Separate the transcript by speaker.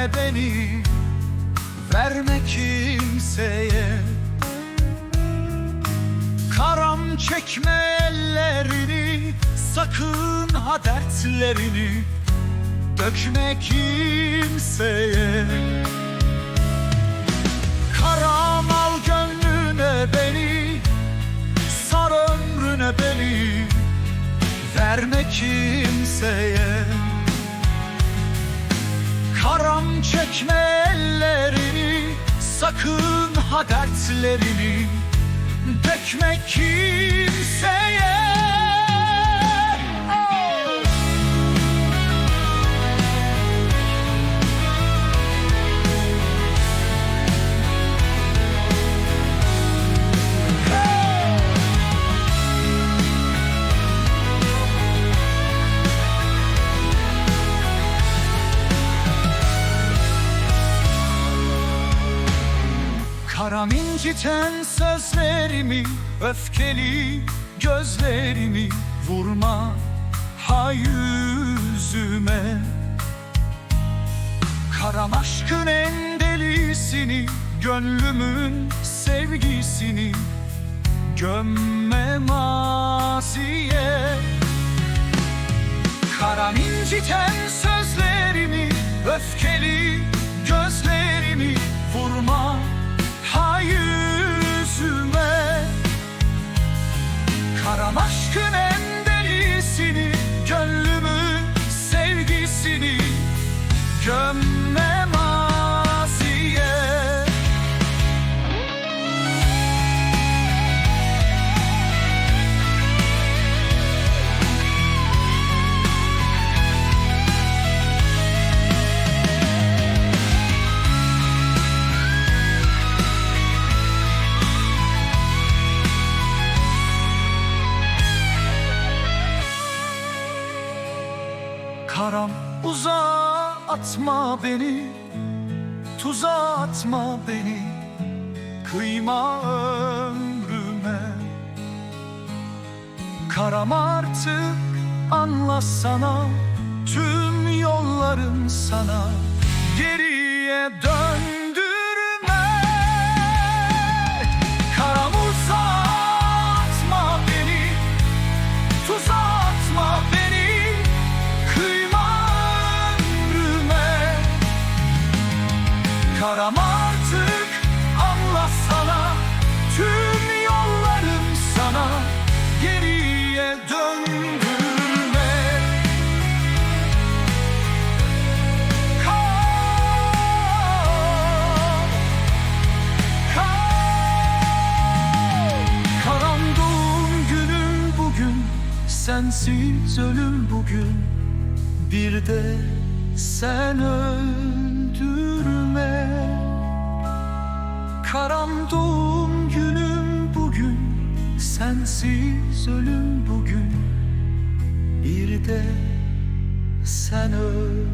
Speaker 1: ömrüne beni Verme kimseye. Karam çekme ellerini Sakın ha dertlerini Dökme kimseye. Karam al gönlüne beni Sar ömrüne beni Verme kimseye Karam çekme ellerini Sakın ha dertlerini Dökme kimseye Karam inciten sözlerimi Öfkeli gözlerimi Vurma ha yüzüme. Karam aşkın en delisini Gönlümün sevgisini Gömme maziye. Karam inciten sözlerimi Öfkeli gözlerimi Vurma Aşkın en delisini Gönlümün sevgisini Gömme Karam uzağa atma beni Tuzağa atma beni Kıyma ömrüme. Karam artık anlasana Tüm yollarım sana Geriye döndürme Sensiz ölüm bugün. Bir de sen öldürme. Karam doğum günüm bugün. Sensiz ölüm bugün. Bir de sen öldürme